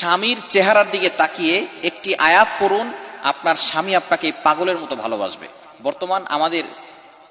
স্বামীর চেহারার দিকে তাকিয়ে একটি আয়াত পড়ুন, আপনার স্বামী আপনাকে পাগলের মতো ভালোবাসবে। বর্তমান আমাদের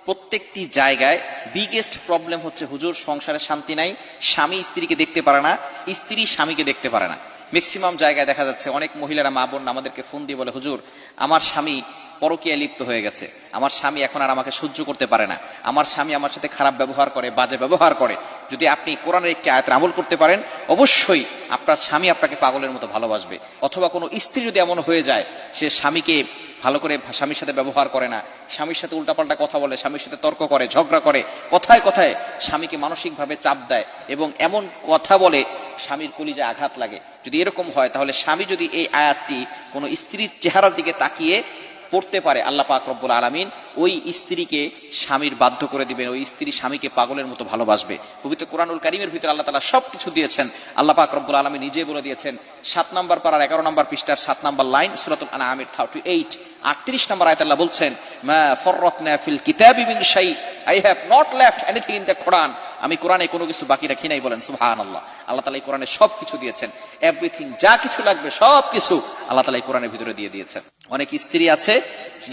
প্রত্যেকটি জায়গায় বিগেস্ট প্রবলেম হচ্ছে হুজুর, সংসারে শান্তি নাই, স্বামী স্ত্রীকে দেখতে পারে না, স্ত্রী স্বামীকে দেখতে পারে না। ম্যাক্সিমাম জায়গায় দেখা যাচ্ছে অনেক মহিলারা মা বোন আমাদেরকে ফোন দিয়ে বলে, হুজুর, আমার স্বামী পরকীয়া লিপ্ত হয়ে গেছে। আমার স্বামী এখন আর আমাকে সহ্য করতে পারে না। আমার স্বামী আমার সাথে খারাপ ব্যবহার করে, বাজে ব্যবহার করে। যদি আপনি কোরআনের একটি আয়াতের আমল করতে পারেন, অবশ্যই আপনার স্বামী আপনাকে পাগলের মতো ভালোবাসবে। অথবা কোনো স্ত্রী যদি এমন হয়ে যায়, সে স্বামীকে ভালো করে স্বামীর সাথে ব্যবহার করে না। স্বামীর সাথে উল্টাপাল্টা কথা বলে, স্বামীর সাথে তর্ক করে, ঝগড়া করে, কথায় কথায় স্বামীকে মানসিকভাবে চাপ দেয় এবং এমন কথা বলে স্বামীর কলিজে আঘাত লাগে। যদি এরকম হয়, তাহলে স্বামী যদি এই আয়াতটি কোনো স্ত্রীর চেহারার দিকে তাকিয়ে পড়তে পারে আল্লাহ পাক রব্বুল আলমিন, ওই স্ত্রীকে স্বামীর বাধ্য করে দিবেন, ওই স্ত্রী স্বামীকে পাগলের মতো ভালোবাসবে। পবিত্র কোরআনুল কারিমের ভিতরে আল্লাহ তালা সব কিছু দিয়েছেন। আল্লাহ পাক রব্বুল আলমী নিজে বলে দিয়েছেন, সাত নম্বর পাড়ার এগারো নম্বর পৃষ্ঠার সাত নম্বর লাইন সুরাতুল আনামির থার্টি এইট আটত্রিশ নম্বর আয়াত আল্লাহ বলছেন, মা ফররতনা ফিল কিতাবি মিন শাই I have not left anything in the Quran আমি কোরআনে কোনো কিছু বাকি রাখি নাই বলেন সুহান আল্লাহ তালা এই কোরআনে সব কিছু দিয়েছেন। এভরিথিং যা কিছু লাগবে সব কিছু আল্লাহ তালা এই কোরআনের ভিতরে দিয়ে দিয়েছেন। অনেক স্ত্রী আছে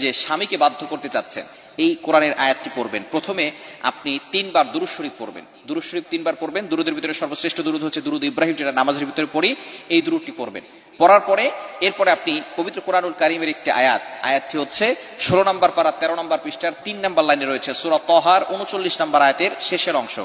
যে স্বামীকে বাধ্য করতে চাচ্ছেন এই কোরআনের আয়াতটি পড়বেন। প্রথমে আপনি তিনবার দুরুদ শরীফ পড়বেন। দুরুদ শরীফ তিনবার পড়বেন। দুরুদের ভিতরে সর্বশ্রেষ্ঠ দুরুদ হচ্ছে দুরুদ ইব্রাহিম, যেটা নামাজের ভিতরে পড়ি। এই দুরুদটি পড়বেন। পড়ার পরে এরপরে আপনি পবিত্র কোরআনুল কারিমের একটি আয়াত। আয়াতটি হচ্ছে ষোলো নম্বর পাড়া তেরো নম্বর পৃষ্ঠার তিন নম্বর লাইনে রয়েছে সুরা তহার, উনচল্লিশ নম্বর আয়াতের শেষের অংশ।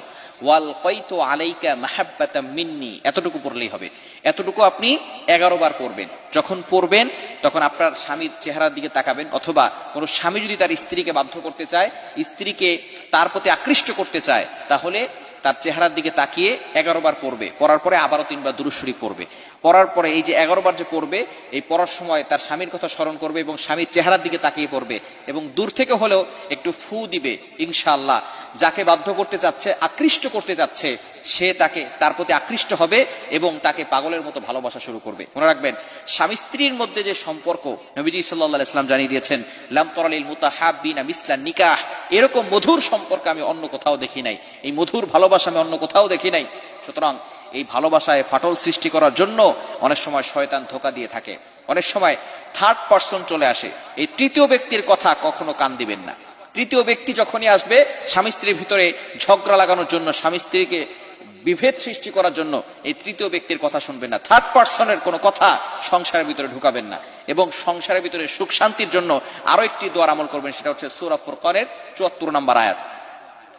ওয়াল কইতো আলাইকা মাহাব্বাতা মিন্নি। এতটুকু পড়লেই হবে। এতটুকু আপনি এগারো বার পড়বেন। যখন পড়বেন, তখন আপনার স্বামীর চেহারার দিকে তাকাবেন, অথবা কোনো স্বামী যদি তার স্ত্রীকে বাধ্য করতে চায়, স্ত্রীকে তার প্রতি আকৃষ্ট করতে চায়, তাহলে তার চেহারার দিকে তাকিয়ে এগারো বার পড়বে। পড়ার পরে আবারও তিনবার দুরুশ্বরী পড়বে। পড়ার পরে এই যে এগারো বার যে পড়বে, এই পড়ার সময় তার স্বামীর কথা স্মরণ করবে এবং স্বামীর চেহারার দিকে তাকিয়ে পড়বে এবং দূর থেকে হলেও একটু ফু দিবে, ইনশাআল্লাহ। যাকে বাধ্য করতে চাচ্ছে, আকৃষ্ট করতে চাচ্ছে, সে তাকে, তার প্রতি আকৃষ্ট হবে এবং তাকে পাগলের মতো ভালোবাসা শুরু করবে। মনে রাখবেন, স্বামী স্ত্রীর মধ্যে যে সম্পর্ক, নবীজি সাল্লাহ ইসলাম জানিয়ে দিয়েছেন, লাম তরালিল মুতাহাবিনা মিসলা নিকাহ। এরকম মধুর সম্পর্ক আমি অন্য কোথাও দেখি নাই। এই মধুর ভালোবাসা আমি অন্য কোথাও দেখি নাই। সুতরাং এই ভালোবাসায় ফাটল সৃষ্টি করার জন্য অনেক সময় শয়তান ধোকা দিয়ে থাকে। অনেক সময় থার্ড পার্সন চলে আসে। এই তৃতীয় ব্যক্তির কথা কখনো কান দিবেন না। তৃতীয় ব্যক্তি যখনই আসবে, স্বামী স্ত্রীর ভিতরে ঝগড়া লাগানোর জন্য, স্বামী স্ত্রীকে বিভেদ সৃষ্টি করার জন্য এই তৃতীয় ব্যক্তির কথা শুনবেন না। থার্ড পার্সনের কোনো কথা সংসারের ভিতরে ঢুকাবেন না। এবং সংসারের ভিতরে সুখ শান্তির জন্য আরও একটি দোয়ার আমল করবেন, সেটা হচ্ছে সুরা ফুরকানের চুয়াত্তর নম্বর আয়াত।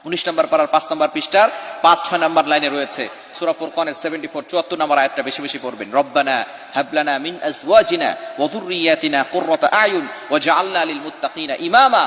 উনিশ নম্বর পাড়ার পাঁচ নম্বর পৃষ্ঠার পাঁচ, ছয় নম্বর লাইনে রয়েছে সুরা ফুরকানের সেভেন্টি ফোর চুয়াত্তর নম্বর আয়াতটা বেশি বেশি পড়বেন। রব্বানা হাবলানা মিন আজওয়াজিনা ওয়া যুররিয়াতিনা কুররাতা আয়ুন ওয়া জাআলনা লিল মুত্তাকিনা ইমামা।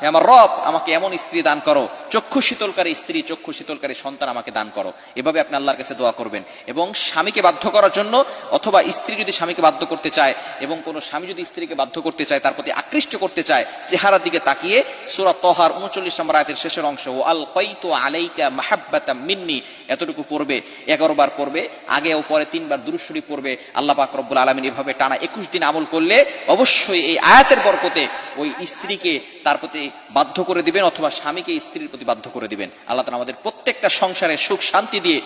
হে আমার রব আমাকে এমন স্ত্রী দান করো চক্ষু শীতলকারী স্ত্রী, চক্ষু শীতলকারী সন্তান আমাকে দান করো। এভাবে আপনি আল্লাহর কাছে দোয়া করবেন। এবং স্বামীকে বাধ্য করার জন্য অথবা স্ত্রী যদি স্বামীকে বাধ্য করতে চায় এবং কোনো স্বামী যদি স্ত্রীকে বাধ্য করতে চায়, তার প্রতি আকৃষ্ট করতে চায়, চেহারার দিকে তাকিয়ে সুরা তহার উনচল্লিশ নম্বর আয়াতের শেষের অংশ ও আল কৈতো আলাইকা মাহাব্বাতা মিন্নি, এতটুকু পড়বে, এগারো বার পড়বে, আগে ও পরে তিনবার দুরুশ্বরী পড়বে, আল্লাহ পাক রব্বুল আলমিন এভাবে টানা একুশ দিন আমল করলে অবশ্যই এই আয়াতের বরকতে ওই স্ত্রীকে তার প্রতি বাধ্য করে দিবেন অথবা স্বামীকে স্ত্রীর প্রতি বাধ্য করে দিবেন। আল্লাহ তালা আমাদের প্রত্যেকটা সংসারে সুখ শান্তি দিয়ে